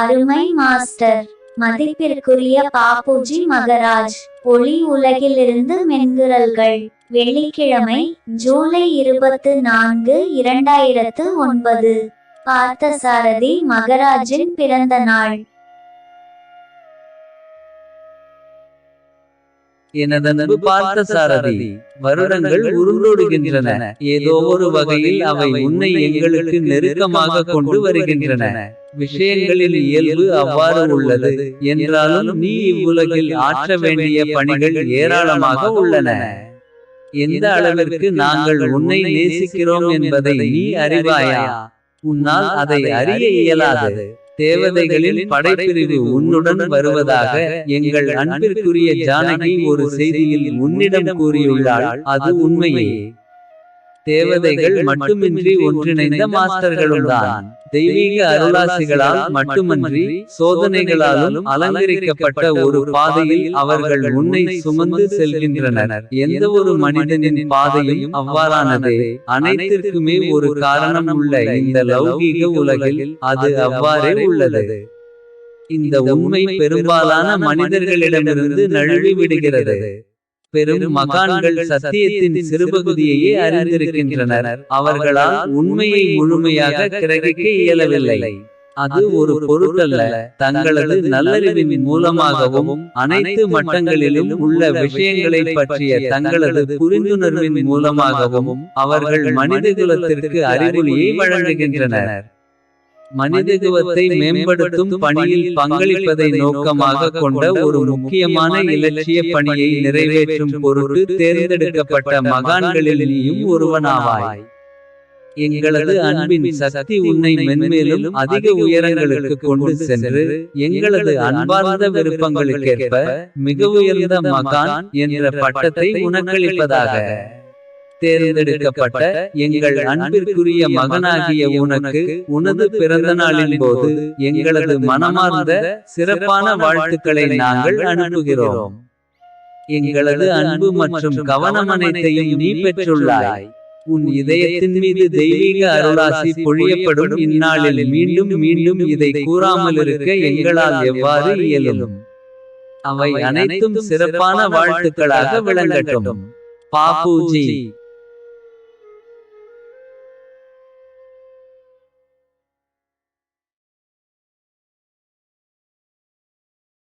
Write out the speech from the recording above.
அருமை மாஸ்டர். மதிப்பிற்குரிய பாப்புஜி மகராஜ் ஒளி உலகிலிருந்து மென்குரல்கள். வெள்ளிக்கிழமை ஜூலை இருபத்து நான்கு இரண்டாயிரத்து ஒன்பது. பார்த்தசாரதி மகராஜின் பிறந்த நாள். எனதன்பு பார்த்த சாரதி வருடங்கள் உருண்டோடுகின்றன. ஏதோ ஒரு வகையில் அவை உன்னை எங்களுக்கு நெருக்கமாக கொண்டு வருகின்றன. விஷயங்களில் இயல்பு அவ்வாறு உள்ளது. என்றாலும் நீ இவ்வுலகில் ஆற்ற வேண்டிய பணிகள் ஏராளமாக உள்ளன. எந்த அளவிற்கு நாங்கள் உன்னை நேசிக்கிறோம் என்பதை நீ அறிவாயா? உன்னால் அதை அறிய இயலாது. தேவதைகளின் படைப்பிரிவு உன்னுடன் வருவதாக எங்கள் அன்பிற்குரிய ஜானகி ஒரு செய்தியில் உன்னிடம் கூறியுள்ளாள். அது உண்மையே. தேவதைகள் மட்டுமின்றி ஒன்றிணைந்த மாஸ்டர்களும்தான். தெய்வீக அருளாசிகளால் மட்டுமன்றி சோதனைகளாலும் அலங்கரிக்கப்பட்ட ஒரு பாதையில் அவர்கள் உன்னை சுமந்து செல்கின்றனர். எந்த ஒரு மனிதனின் பாதையும் அவ்வாறானதே. அனைத்திற்குமே ஒரு காரணம் உள்ள இந்த லௌகீக உலகில் அது அவ்வாறே உள்ளது. இந்த உண்மை பெரும்பாலான மனிதர்களிடமிருந்து நழுவி விடுகிறது. பெரும் மகான்கள் சத்தியத்தின் சிறுபகுதியையே அறிந்திருக்கின்றனர். அவர்களால் உண்மையை முழுமையாக கிரகிக்க இயலவில்லை. அது ஒரு பொருட்டல்ல. தங்களது நல்லறிவின் மூலமாகவும் அனைத்து மட்டங்களிலும் உள்ள விஷயங்களை பற்றிய தங்களது புரிந்துணர்வின் மூலமாகவும் அவர்கள் மனிதகுலத்திற்கு அறிவொளியை வழங்குகின்றனர். மனிதகுவத்தை மேம்படுத்தும் பணியில் பங்களிப்பதை நோக்கமாக கொண்ட ஒரு முக்கியமான இலட்சிய பணியை நிறைவேற்றும் பொருட்டு தேர்ந்தெடுக்கப்பட்ட மகான்களில் நீயும் ஒருவனாவாய். எங்களது அன்பின் சக்தி உன்னை மென்மேலும் அதிக உயரங்களுக்கு கொண்டு சென்று எங்களது அன்பார்ந்த விருப்பங்களுக்கேற்ப மிக உயர்ந்த மகான் என்ற பட்டத்தை உனக்களிப்பதாக. தேர்ந்தெடுக்கப்பட்ட எங்கள் அன்பிற்குரிய மகனாகிய உனக்கு உனது பிறந்த நாளின் போது எங்களது மனமார்ந்த சிறப்பான வாழ்த்துக்களை நாங்கள் அனுப்புகிறோம். எங்களது அன்பு மற்றும் கவனம் அனைத்தையும் நீ பெற்றுள்ளாய். உன் இதயத்தின் மீது தெய்வீக அருளாசி பொழியப்படும் இந்நாளில் மீண்டும் மீண்டும் இதை கூறாமல் இருக்க எங்களால் எவ்வாறு இயலும்? அவை அனைத்தும் சிறப்பான வாழ்த்துக்களாக விளங்கட்டும். பாப்புஜி